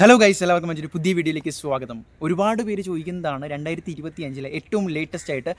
Hello guys എല്ലാവർക്കും മറ്റൊരു പുതിയ വീഡിയോയിലേക്ക് സ്വാഗതം. ഒരുപാട് പേര് ചോദിക്കുന്നതാണ് രണ്ടായിരത്തി ഇരുപത്തി അഞ്ചിലെ ഏറ്റവും ലേറ്റസ്റ്റ് ആയിട്ട്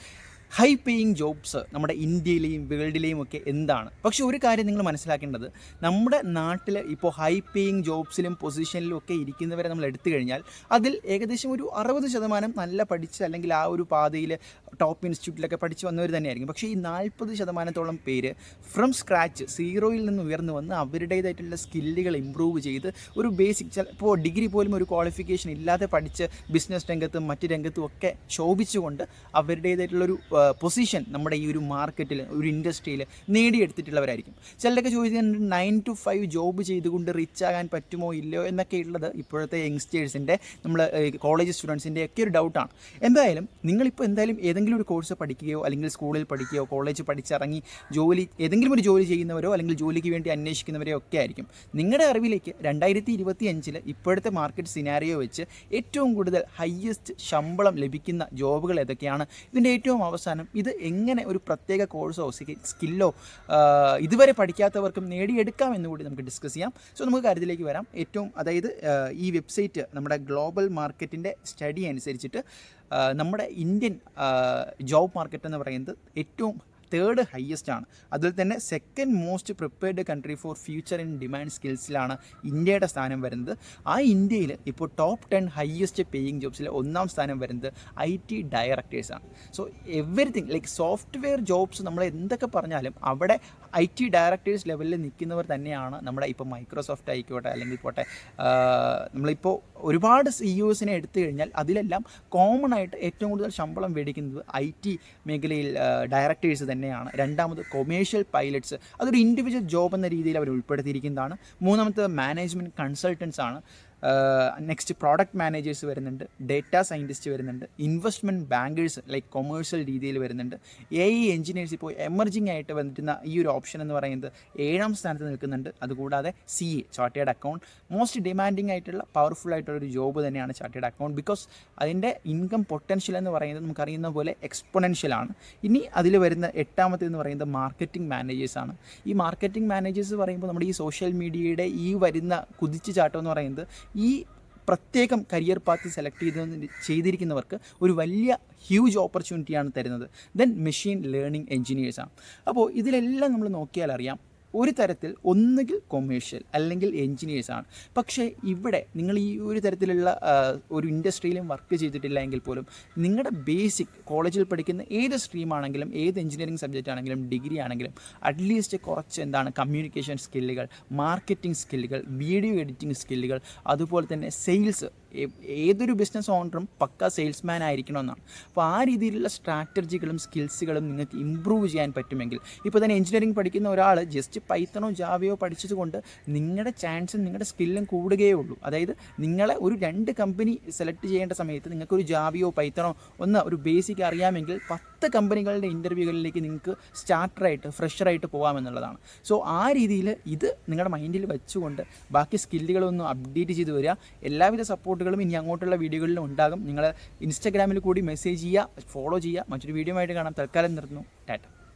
ഹൈ പേയിങ് ജോബ്സ് നമ്മുടെ ഇന്ത്യയിലെയും വേൾഡിലെയും ഒക്കെ എന്താണ്? പക്ഷേ ഒരു കാര്യം നിങ്ങൾ മനസ്സിലാക്കേണ്ടത് നമ്മുടെ നാട്ടിൽ ഇപ്പോൾ ഹൈ പേയിങ് ജോബ്സിലും പൊസിഷനിലും ഒക്കെ ഇരിക്കുന്നവരെ നമ്മൾ എടുത്തു കഴിഞ്ഞാൽ അതിൽ ഏകദേശം ഒരു അറുപത് ശതമാനം നല്ല പഠിച്ച് അല്ലെങ്കിൽ ആ ഒരു പാതയിൽ ടോപ്പ് ഇൻസ്റ്റിറ്റ്യൂട്ടിലൊക്കെ പഠിച്ച് വന്നവർ തന്നെയായിരിക്കും. പക്ഷേ ഈ നാൽപ്പത് ശതമാനത്തോളം പേര് ഫ്രം സ്ക്രാച്ച് സീറോയിൽ നിന്ന് ഉയർന്നു വന്ന് അവരുടേതായിട്ടുള്ള സ്കില്ലുകൾ ഇമ്പ്രൂവ് ചെയ്ത് ഒരു ബേസിക് ചിലപ്പോൾ ഡിഗ്രി പോലും ഒരു ക്വാളിഫിക്കേഷൻ ഇല്ലാതെ പഠിച്ച് ബിസിനസ് രംഗത്തും മറ്റ് രംഗത്തും ഒക്കെ ശോഭിച്ചുകൊണ്ട് അവരുടേതായിട്ടുള്ളൊരു പൊസിഷൻ നമ്മുടെ ഈ ഒരു മാർക്കറ്റിൽ ഒരു ഇൻഡസ്ട്രിയിൽ നേടിയെടുത്തിട്ടുള്ളവരായിരിക്കും. ചിലരൊക്കെ ചോദിക്കുന്നുണ്ട് നയൻ ടു ഫൈവ് ജോബ് ചെയ്തുകൊണ്ട് റിച്ച് ആകാൻ പറ്റുമോ ഇല്ലയോ എന്നൊക്കെ ഉള്ളത് ഇപ്പോഴത്തെ യങ്സ്റ്റേഴ്സിന്റെ നമ്മൾ കോളേജ് സ്റ്റുഡൻസിന്റെ ഒക്കെ ഒരു ഡൗട്ടാണ് എന്തായാലും നിങ്ങളിപ്പോൾ എന്തായാലും ഏതെങ്കിലും ഒരു കോഴ്സ് പഠിക്കുകയോ അല്ലെങ്കിൽ സ്കൂളിൽ പഠിക്കുകയോ കോളേജ് പഠിച്ചിറങ്ങി ജോലി ഏതെങ്കിലും ഒരു ജോലി ചെയ്യുന്നവരോ അല്ലെങ്കിൽ ജോലിക്ക് വേണ്ടി അന്വേഷിക്കുന്നവരോ ഒക്കെ ആയിരിക്കും. നിങ്ങളുടെ അറിവിലേക്ക് രണ്ടായിരത്തി ഇരുപത്തി അഞ്ചിൽ ഇപ്പോഴത്തെ മാർക്കറ്റ് സിനാരിയോ വെച്ച് ഏറ്റവും കൂടുതൽ ഹയ്യസ്റ്റ് ശമ്പളം ലഭിക്കുന്ന ജോബുകൾ ഏതൊക്കെയാണ്? ഇതിന്റെ ഏറ്റവും അവസാനം ഇത് എങ്ങനെ ഒരു പ്രത്യേക കോഴ്സോ സ്കില്ലോ ഇതുവരെ പഠിക്കാത്തവർക്കും നേടിയെടുക്കാം എന്നുകൂടി നമുക്ക് ഡിസ്കസ് ചെയ്യാം. സോ നമുക്ക് കാര്യത്തിലേക്ക് വരാം. ഏറ്റവും അതായത് ഈ വെബ്സൈറ്റ് നമ്മുടെ ഗ്ലോബൽ മാർക്കറ്റിന്റെ സ്റ്റഡി അനുസരിച്ചിട്ട് നമ്മുടെ ഇന്ത്യൻ ജോബ് മാർക്കറ്റ് എന്ന് പറയുന്നത് ഏറ്റവും തേർഡ് ഹയസ്റ്റ് ആണ്. അതിൽ തന്നെ second most prepared country for future in demand സ്കിൽസിലാണ് ഇന്ത്യയുടെ സ്ഥാനം വരുന്നത്. ആ ഇന്ത്യയിൽ ഇപ്പോൾ ടോപ്പ് ടെൻ ഹയസ്റ്റ് പേയിങ് ജോബ്സിൽ ഒന്നാം സ്ഥാനം വരുന്നത് I T ഡയറക്ടേഴ്സാണ് so everything like software jobs നമ്മൾ എന്തൊക്കെ പറഞ്ഞാലും അവിടെ ഐ ടി ഡയറക്ടേഴ്സ് ലെവലിൽ നിൽക്കുന്നവർ തന്നെയാണ് നമ്മുടെ ഇപ്പോൾ മൈക്രോസോഫ്റ്റ് ആയിക്കോട്ടെ അല്ലെങ്കിൽ പോട്ടെ നമ്മളിപ്പോൾ ഒരുപാട് സിഇഒസിനെ യുസിനെ എടുത്തു കഴിഞ്ഞാൽ അതിലെല്ലാം കോമൺ ആയിട്ട് ഏറ്റവും കൂടുതൽ ശമ്പളം മേടിക്കുന്നത് ഐ ടി മേഖലയിൽ ഡയറക്ടേഴ്സ് തന്നെയാണ്. രണ്ടാമത് കൊമേഴ്ഷ്യൽ പൈലറ്റ്സ് അതൊരു ഇൻഡിവിജ്വൽ ജോബ് എന്ന രീതിയിൽ അവർ ഉൾപ്പെടുത്തിയിരിക്കുന്നതാണ്. മൂന്നാമത്തെ മാനേജ്മെന്റ് കൺസൾട്ടൻസ് ആണ്. നെക്സ്റ്റ് പ്രോഡക്റ്റ് മാനേജേഴ്സ് വരുന്നുണ്ട് ഡേറ്റ സയന്റിസ്റ്റ് വരുന്നുണ്ട് ഇൻവെസ്റ്റ്മെന്റ് ബാങ്കേഴ്സ് ലൈക്ക് കൊമേഴ്ഷ്യൽ രീതിയിൽ വരുന്നുണ്ട്. എ ഐ എഞ്ചിനീയേഴ്സ് ഇപ്പോൾ എമർജിങ് ആയിട്ട് വന്നിരുന്ന ഈ ഒരു ഓപ്ഷൻ എന്ന് പറയുന്നത് ഏഴാം സ്ഥാനത്ത് നിൽക്കുന്നുണ്ട്. അതുകൂടാതെ C A chartered account most demanding ആയിട്ടുള്ള പവർഫുൾ ആയിട്ടുള്ള ഒരു ജോബ് തന്നെയാണ് ചാർട്ടേഡ് അക്കൗണ്ട് ബിക്കോസ് അതിന്റെ ഇൻകം പൊട്ടൻഷ്യൽ എന്ന് പറയുന്നത് നമുക്കറിയുന്ന പോലെ എക്സ്പൊണൻഷ്യൽ ആണ്. ഇനി അതിൽ വരുന്ന എട്ടാമത്തെ എന്ന് പറയുന്നത് മാർക്കറ്റിംഗ് മാനേജേഴ്സ് ആണ്. ഈ മാർക്കറ്റിംഗ് മാനേജേഴ്സ് പറയുമ്പോൾ നമ്മുടെ ഈ സോഷ്യൽ മീഡിയയുടെ ഈ വരുന്ന കുതിച്ചു ചാട്ടം എന്ന് പറയുന്നത് ഈ പ്രത്യേകം കരിയർ പാത്ത് സെലക്ട് ചെയ്ത് ചെയ്തിരിക്കുന്നവർക്ക് ഒരു വലിയ ഹ്യൂജ് ഓപ്പർച്യൂണിറ്റിയാണ് തരുന്നത്. ദെൻ മെഷീൻ ലേണിംഗ് എഞ്ചിനീയേഴ്സാണ് അപ്പോൾ ഇതിലെല്ലാം നമ്മൾ നോക്കിയാൽ അറിയാം ഒരു തരത്തിൽ ഒന്നുകിൽ കൊമേഴ്ഷ്യൽ അല്ലെങ്കിൽ എൻജിനീയേഴ്സാണ് പക്ഷേ ഇവിടെ നിങ്ങൾ ഈ ഒരു തരത്തിലുള്ള ഒരു ഇൻഡസ്ട്രിയിലും വർക്ക് ചെയ്തിട്ടില്ല എങ്കിൽ പോലും നിങ്ങളുടെ ബേസിക് കോളേജിൽ പഠിക്കുന്ന ഏത് സ്ട്രീമാണെങ്കിലും ഏത് എഞ്ചിനീയറിംഗ് സബ്ജക്റ്റ് ആണെങ്കിലും ഡിഗ്രി ആണെങ്കിലും അറ്റ്ലീസ്റ്റ് കുറച്ച് എന്താണ് കമ്മ്യൂണിക്കേഷൻ സ്കില്ലുകൾ മാർക്കറ്റിംഗ് സ്കില്ലുകൾ വീഡിയോ എഡിറ്റിംഗ് സ്കില്ലുകൾ അതുപോലെ തന്നെ സെയിൽസ് ഏതൊരു ബിസിനസ് ഓണറും പക്ക സെയിൽസ്മാൻ ആയിരിക്കണം എന്നാണ് അപ്പോൾ ആ രീതിയിലുള്ള സ്ട്രാറ്റജികളും സ്കിൽസുകളും നിങ്ങൾക്ക് ഇമ്പ്രൂവ് ചെയ്യാൻ പറ്റുമെങ്കിൽ ഇപ്പോൾ തന്നെ എഞ്ചിനീയറിംഗ് പഠിക്കുന്ന ഒരാൾ ജസ്റ്റ് പൈത്തണോ ജാവയോ പഠിച്ചത് കൊണ്ട് നിങ്ങളുടെ ചാൻസും നിങ്ങളുടെ സ്കില്ലും കൂടുകയേ ഉള്ളൂ. അതായത് നിങ്ങളെ ഒരു രണ്ട് കമ്പനി സെലക്ട് ചെയ്യേണ്ട സമയത്ത് നിങ്ങൾക്കൊരു ജാവയോ പൈത്തണോ ഒന്ന് ഒരു ബേസിക് അറിയാമെങ്കിൽ പത്ത് കമ്പനികളുടെ ഇന്റർവ്യൂകളിലേക്ക് നിങ്ങൾക്ക് സ്റ്റാർട്ടറായിട്ട് ഫ്രഷറായിട്ട് പോകാമെന്നുള്ളതാണ്. സോ ആ രീതിയിൽ ഇത് നിങ്ങളുടെ മൈൻഡിൽ വെച്ചുകൊണ്ട് ബാക്കി സ്കില്ലുകളൊന്നും അപ്ഡേറ്റ് ചെയ്ത് വരിക. എല്ലാവിധ സപ്പോർട്ടുകളും ഇനി അങ്ങോട്ടുള്ള വീഡിയോകളിലും ഉണ്ടാകും. നിങ്ങൾ ഇൻസ്റ്റാഗ്രാമിൽ കൂടി മെസ്സേജ് ചെയ്യുക ഫോളോ ചെയ്യുക. മറ്റൊരു വീഡിയോ ആയിട്ട് കാണാം. തൽക്കാലം നിർത്തുന്നു. ടാറ്റ.